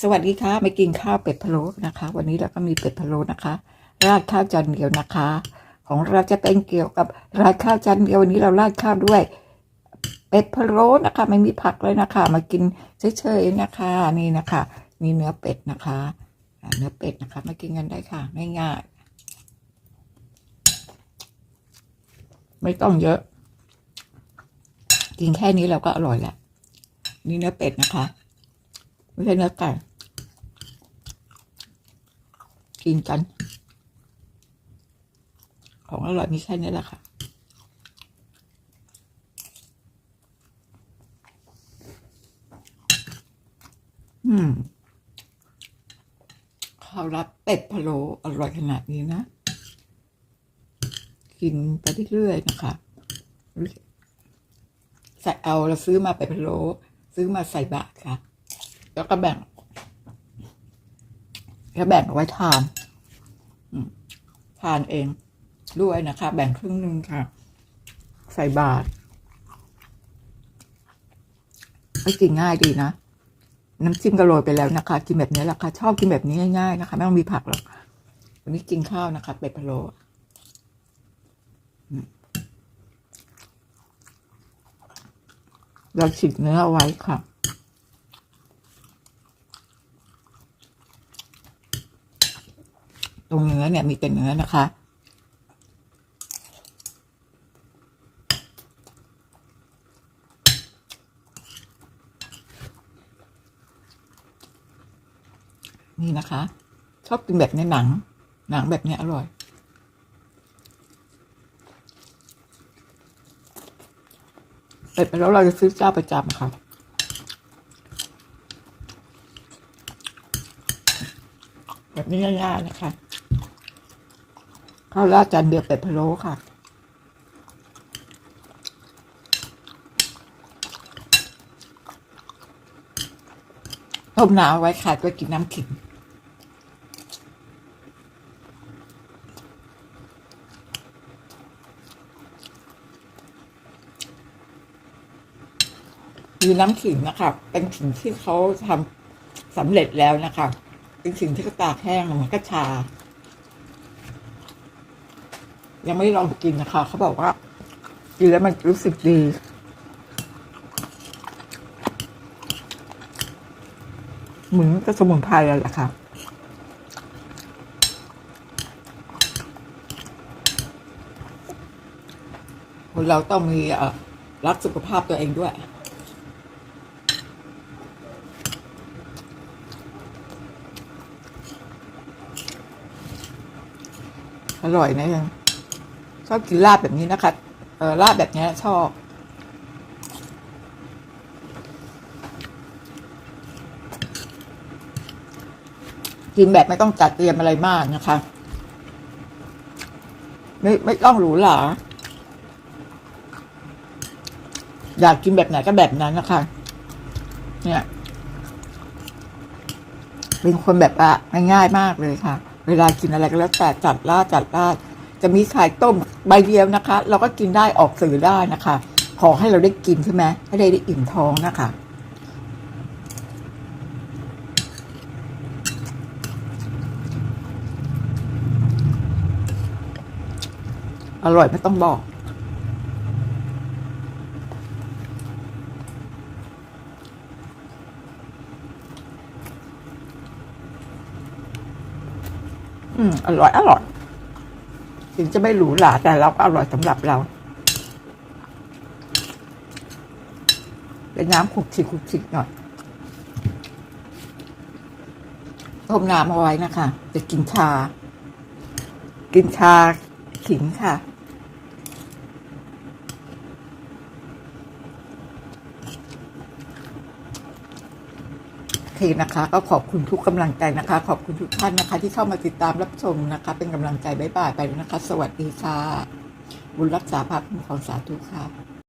สวัสดีค่ะมากินข้าวเป็ดพะโล้นะคะ วันนี้เราก็มีเป็ดพะโล้นะคะ ราดข้าวจานเดียวนะคะ ของเราจะเป็นเกี่ยวกับราดข้าวจานเดียววันนี้เราราดข้าวด้วย เป็ดพะโล้นะคะ ไม่มีผักเลยนะคะ มากินเฉยๆนะคะ นี่นะคะ มีเนื้อเป็ดนะคะเนื้อเป็ดนะคะ มากินกันได้ค่ะง่ายๆไม่ต้องเยอะ กินแค่นี้เราก็อร่อยแล้วนี่เนื้อเป็ดนะคะ ไม่ใช่เนื้อไก่กินกัน ของอร่อยมีแค่นี้แหละค่ะอืมข้าวรับเป็ดพะโล้อร่อยขนาดนี้นะ กินไปเรื่อยๆนะคะใส่เอาเราซื้อมาเป็ดพะโลซื้อมาใส่บาตรค่ะ แล้วก็แบ่งแล้วแบ่งเอาไว้ทานทานเองด้วยนะคะ แบ่งครึ่งหนึ่งค่ะ ใส่บาตรไม่กินง่ายดีนะ น้ำจิ้มก็โรยไปแล้วนะคะ กินแบบนี้แหละค่ะ ชอบกินแบบนี้ง่ายๆนะคะ ไม่ต้องมีผักหรอกวันนี้กินข้าวนะคะ เป็ดพะโล้เราฉีกเนื้อเอาไว้ค่ะ ตรงเนื้อเนี่ยมีแต่เนื้อนะคะ นี่นะคะ ชอบกินแบบในหนัง หนังแบบเนี้ยอร่อยเป็ดไปแล้วเราจะซื้อเจ้าประจำค่ะแบบนี้ง่ายๆนะคะ ข้าวราดจานเดียวเป็ดพะโล้ค่ะ ต้มน้ำไว้ค่ะก็กินน้ำขิงคือน้ำขิงนะคะ เป็นขิงที่เขาทำสำเร็จแล้วนะคะ เป็นขิงที่ตากแห้งเหมือนกระชา ยังไม่ลองกินนะคะ เขาบอกว่า กินแล้วมันรู้สึกดีเหมือนกับสมุนไพรเลยแหละค่ะคนเราต้องมีรักสุขภาพตัวเองด้วย อร่อยนะยัง ชอบกินลาบแบบนี้นะคะ เออลาบแบบนี้ชอบกินแบบไม่ต้องจัดเตรียมอะไรมากนะคะ ไม่ไม่ต้องหรูหราอยากกินแบบไหนก็แบบนั้นนะคะ เนี่ย เป็นคนแบบว่าง่ายๆมากเลยค่ะ เวลากินอะไรก็แล้วแต่จัดลาดจัดลาด จะมีไข่ต้มใบเดียวนะคะ เราก็กินได้ออกสื่อได้นะคะ ขอให้เราได้กินใช่ไหมให้ได้ได้อิ่มท้องนะคะอร่อยไม่ต้องบอก อืม อร่อย อร่อย ถึงจะไม่หรูหราแต่เราก็อร่อยสำหรับเรา เป็นน้ำขุกขิกขุกขิกหน่อยต้มน้ำเอาไว้นะคะ จะกินชา กินชาขิงค่ะ เคนะคะ ก็ขอบคุณทุกกำลังใจนะคะ ขอบคุณทุกท่านนะคะ ที่เข้ามาติดตามรับชมนะคะ เป็นกำลังใจบ๊ายบายไปแล้วนะคะ สวัสดีค่ะ บุญรักษาภาพคุ้มครองสาธุค่ะ